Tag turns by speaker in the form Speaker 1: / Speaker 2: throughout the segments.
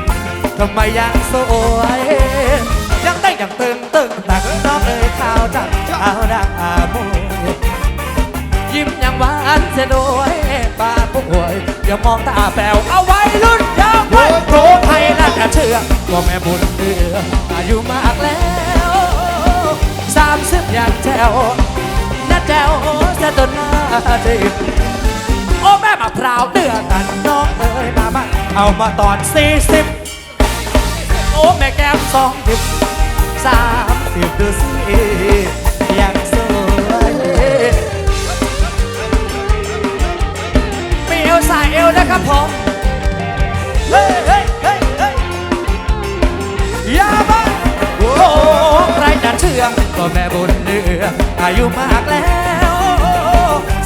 Speaker 1: บทำไมยังสวย ยังได้ยังตึงตึงตักน้องเอ่ยข่าวจากเช้าดังอาโมยยิ้มยังหวานเสียด้วยป้าผู้ป่วยอย่ามองตาแป๋วเอาไว้รุ่นยาวไว้โปรไทยน่าจะเชื่อว่าแม่บุญเดืออายุมากแล้วสามสิบอย่างแจวน่าแจวจะจนหน้าจีบโอ้แม่มะพร้าวเดือกันน้องเอ๋ยมาบ้างเอามาตอนสี่สิบ แม่แก้มสองดิบสามสิบดูสิยังสวยมีเอลสายเอลนะครับผมเฮ้ยเฮ้ยเฮ้ยเฮ้ยย่ามาโอ้ใครจะเชื่อก็แม่บุญเนืออายุมากแล้ว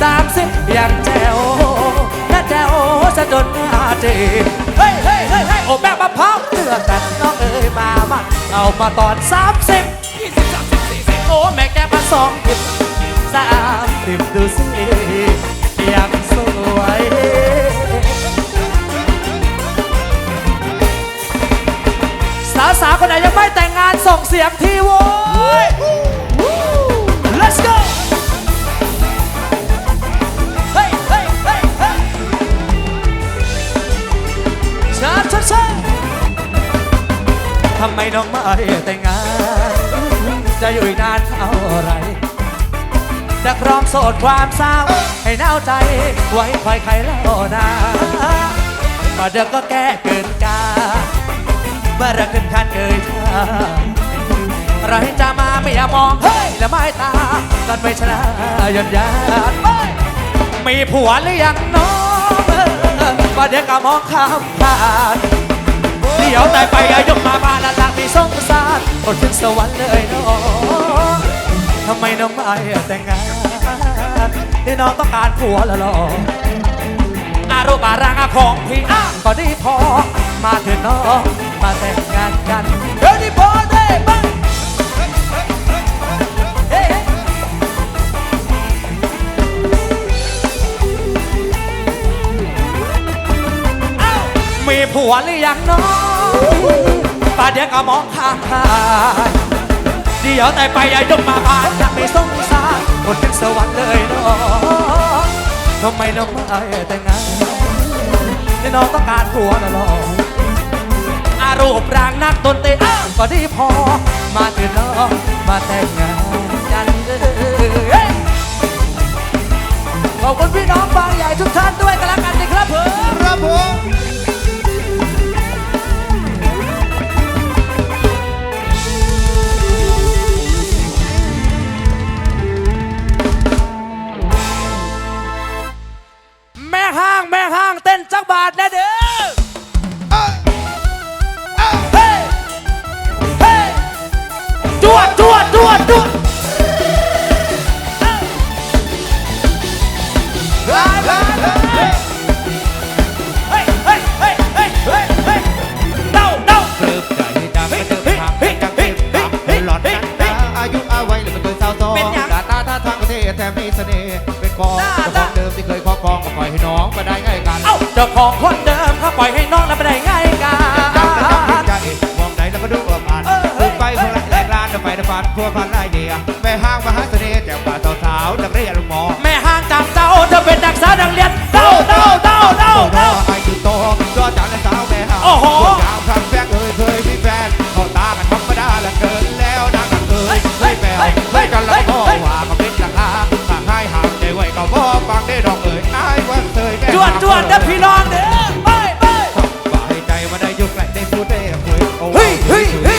Speaker 1: สามสิบยังแจ๋วและแจ๋วซะจนอาเจ เฮ้ยเฮ้ยเฮ้ยเฮ้ยโอ้แม่มะพร้าวเลือกกันน้องเอ๋ยมามาเอามาตอนสามสิบยี่สิบสามสิบสี่สิบโอ้แม่แกมาสองสิบสามสิบดูสิยังสวยสาวสาวๆคนไหนยังไม่แต่งงานส่งเสียงทีโว้ น้องไม่แต่งงาน จะอยู่อีกนานเท่าไรจะครองโสดความเศร้า ให้เน่าใจ ไว้คอยใครแล้วนะมาเดก็แก้เกินกาเมื่อรักขึ้นคันเกยท่าเราให้จะมาไม่อยามอง เฮ้ย และไม่ตากันไม่ชนะยันยานเฮ้ยมีผัวหรือยังน้องเออว่าเดก็มองข้ามผ่าน เดี๋ยวแต่ไปยกมาบ้านและลักมีสงสารอดถึงสวรรค์เลยน้องทำไมน้องไม่แต่งงานที่น้องต้องการผัวละหรออารมณ์อารางอาของพี่อ้าก็ดีพอ มาเถอะน้องมาแต่งงานกันเดี๋ยวนี้พอได้บ้างเอ้ามีผัวหรือยังน้อง ป่าเดี๋ยวก็มองข้ามผ่านเดี๋ยวแต่ไปย่ายกมาบ้านอยากไม่สงสารคนเป็นสวรรค์เลยน้องทำไมน้องไม่แต่งงานที่น้องต้องการผัวนะหรออารูปร่างนักดนตรีอ้าวก็ดีพอ มาเถอะน้องมาแต่งงานกันเอ้ยขอบคุณพี่น้องบางใหญ่ทุกท่านด้วยกันแล้วกันนะครับผม
Speaker 2: ครับผมา
Speaker 1: งแม่ห้างเต้นจักบาทนะเด้อาเ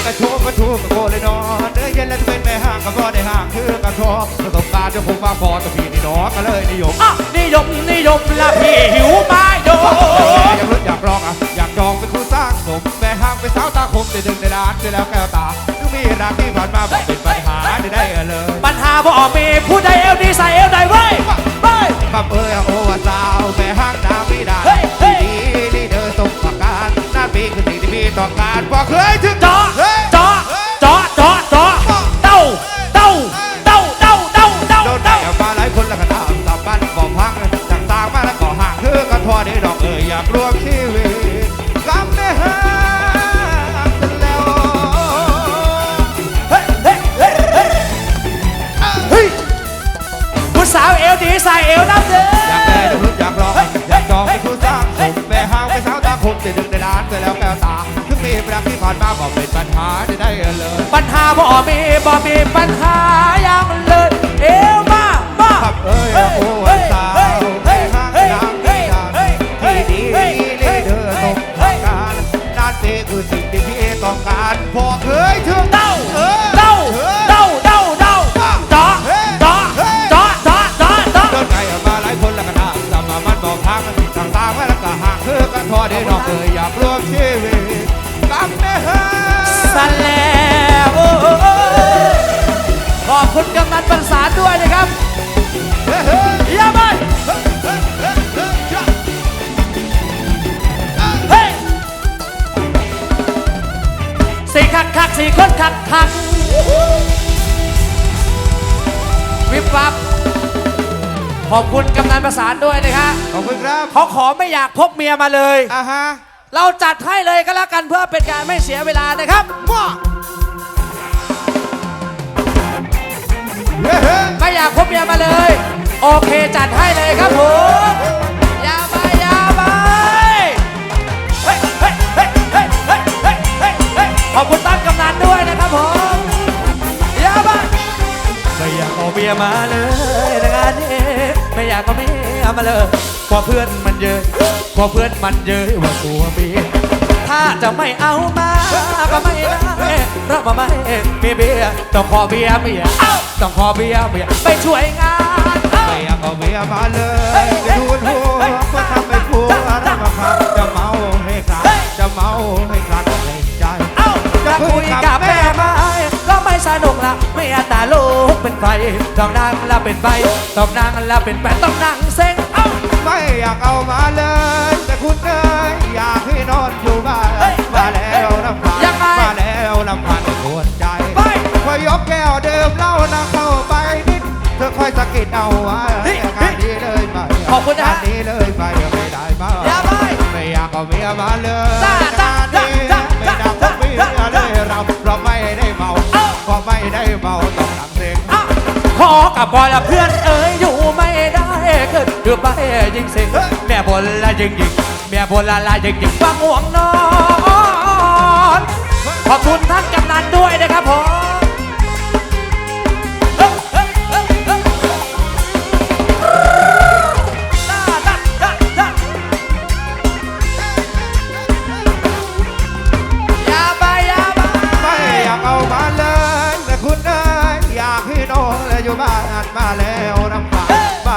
Speaker 1: ก
Speaker 2: ระโชกกระชูกระโกเลยนอนเนื้อเย็นแล้วจะเป็นแม่ห้างก็บ่ได้ห่างคือกระโชกประสบการณ์จะคงมาพอตัวพี่นี่น้องก็เลยนิยม
Speaker 1: อะนิยมนิยมละพี่หิวไม้โด
Speaker 2: อยากรู้อยากลองอะอยากจองเป็นคู่สร้างสมแม่ห้างเป็นสาวตาคมได้ดึงได้ดานได้แล้วแก้วตาถึงมีรักที่ผ่านมาบอกเป็นปัญหาได้ได้เลย
Speaker 1: ปัญหาบ่มีผู้ใดเอวดีใส่เอวใดไว้ไป
Speaker 2: คำเอ้ยโอ้ว่
Speaker 1: ใส่เอวน้ำเด้อ
Speaker 2: อยากได้ทุกอยากลองอยากจองเป็นผู้สร้างผมแม่ห้างไปสาวตาคมจะดึงในร้านไปแล้วแก้วตาถึงมีรักที่ผ่านมาก็เป็นปัญหาได้ได้เลย
Speaker 1: ปัญหาบ่มีบ่มีปัญหาอย่างเลย เอวมามา
Speaker 2: ขับเอ้ยโอ้ยสาว คุ
Speaker 1: ณกำนันประสานด้วยนะครับ
Speaker 2: เยี่ย
Speaker 1: มเลย
Speaker 2: เฮ้ย
Speaker 1: สี่คักคักสี่คนคักคักวิบวับขอบคุณกำนันประสานด้วยนะฮะ
Speaker 2: ขอบคุณครับ
Speaker 1: เขาขอไม่อยากพบเมียมาเลย
Speaker 2: อ่าฮะ
Speaker 1: เราจัดให้เลยก็แล้วกันเพื่อเป็นการไม่เสียเวลานะครับ
Speaker 2: ว้า
Speaker 1: ไม่อยากพบเมียมาเลย โอเคจัดให้เลยครับผมอย่าไปอย่าไปเฮ้ยเฮ้ยเฮ้ยเฮ้ยเฮ้ยเฮ้ยเฮ้ยเฮ้ยขอบคุณตั้งกำนันด้วยนะครับผมอย่าไปไม่อยากเอาเมียมาเลยนะงานนี้ไม่อยากเอาเมียมาเลยกลัวเพื่อนมันเยอะกลัวเพื่อนมันเยอะว่าตัวเมีย ถ้าจะไม่เอามาก็ไม่ได้เพราะว่าไม่มีเบียร์ต้องขอเบียร์เมียต้องขอเบียร์เมียไปช่วยงานเอ้า
Speaker 2: ไม่อยากเอาเมียมาเลยไปทูนหัวมาทำให้ผัวรักมาพักจะเมาให้คลาดจะเมาให้คลาดก็เกรงใจ
Speaker 1: เอ้าจะคุยกับแม่ไม้ก็ไม่สนุกละไม่อัตตาลูกเป็นไฟต้องนั่งแล้วเป็นไฟต้องนั่งแล้วเป็นแฟนต้องนั่งเซ็งเอ้า
Speaker 2: ไม่อยากเอามาเลย แต่คุณเอ้ยอยากให้นอนอยู่บ้านมาแล้วน้ำพันมาแล้วน้ำพันปวดใจ
Speaker 1: ไป
Speaker 2: พอยยกแก้วเดื่มเหล้านะเข้าไปนิด เธอค่อยสะกิดเอาไว้
Speaker 1: เฮ้ย
Speaker 2: งานนี้เลยไป
Speaker 1: ขอบคุณนะ
Speaker 2: งานนี้เลยไปไม่ได้มา
Speaker 1: อย่าไป
Speaker 2: ไม่อยากเอาเมียมาเลย
Speaker 1: จ้าจ้างา
Speaker 2: นนี้ไม่ดังพวกเมียเลยเราเราไม่ได้เมา
Speaker 1: เพ
Speaker 2: ราะไม่ได้เมาต้องหนังเสียง
Speaker 1: ขอกับพอยละเพื่อนเอ๋ยอยู่ไม่ ได้เกิดเดือไปยิงสิงแม่บนละยิงยิงแม่บนละลายยิงยิงฟังห่วงนอนขอบคุณท่านกำนันด้วยนะครับผม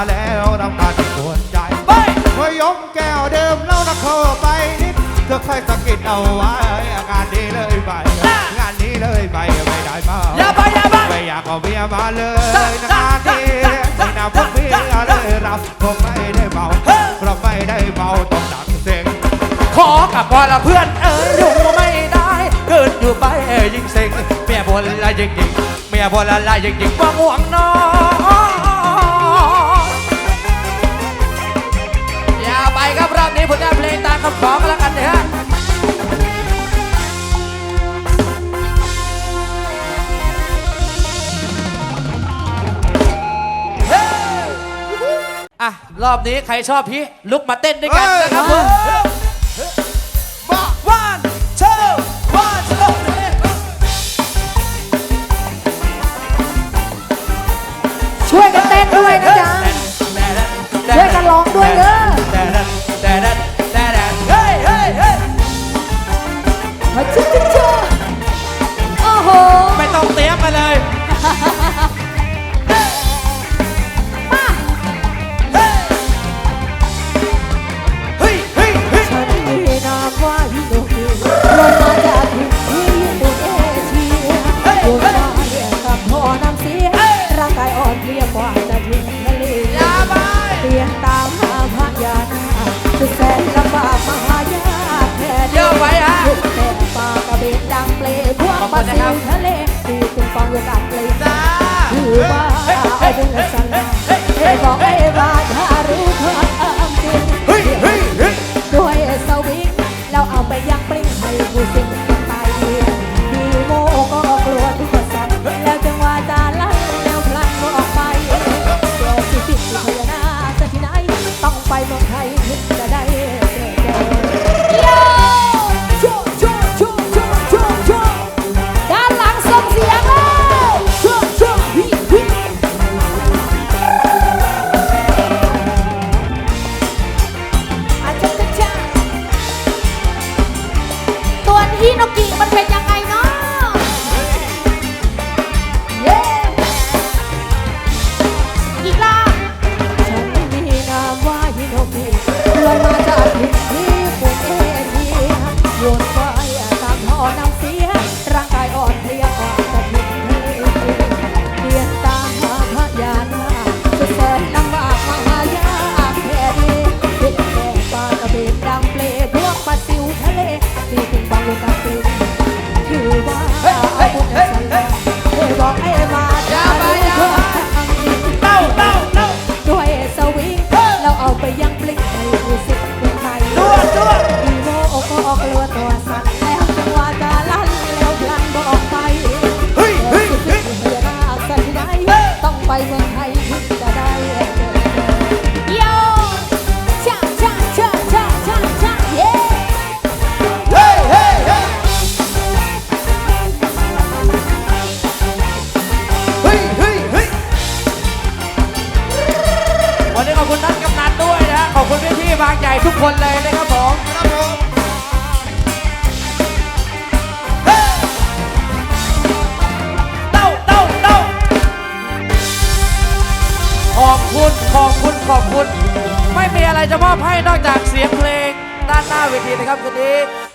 Speaker 2: แล้วน้ำตาที่ปวดใจ
Speaker 1: ไป
Speaker 2: พอยกแก้วเดิมเหล้านะเข้าไปนิดเธอค่อยสะกิดเอาไว้งานนี้เลยไปงานนี้เลยไปไม่ได้มา
Speaker 1: อย่าไปอย่าไป
Speaker 2: ไม่อยากเอาเมียมาเลยงานนี้ไม่น่าพวกเมียเลยเราผมไม่ได้เมาเราไม่ได้เมาต้องดังเสียง
Speaker 1: ขอกับพอละเพื่อนเอ๋ยอยู่ไม่ได้เกิดอยู่ไปยิงเซ็งเมียบนละยิงยิงเมียบนละลายยิงยิงว่าง่วงนอน นี้ผลงานเพลงตามคำขอกันแล้วกันนะฮะอะ รอบนี้ใครชอบพี่ลุกมาเต้นด้วยกันนะครับผม
Speaker 3: คจะแสนลำบากมหายากแค่
Speaker 1: เยอะไว้ฮะ
Speaker 3: ทุกแต่ปลากระเบนดังเปลพวก
Speaker 1: ขอบคุ
Speaker 3: ปลา
Speaker 1: ณนะ
Speaker 3: ซิ
Speaker 1: ครั
Speaker 3: ว
Speaker 1: บ
Speaker 3: ทะเลตีเป็นฟองอยู่กับเปล
Speaker 1: จ้า
Speaker 3: ถือว่าเอาเป็นสลาให้บอกให้ว่าถ้า
Speaker 1: บางใหญ่ทุกคนเลยนะครับผม
Speaker 2: ครับผม
Speaker 1: เต้าเต้าเต้าขอบคุณขอบคุณขอบคุณ ไม่มีอะไรจะมอบให้นอกจากเสียงเพลงด้านหน้าเวทีนะครับคืนนี้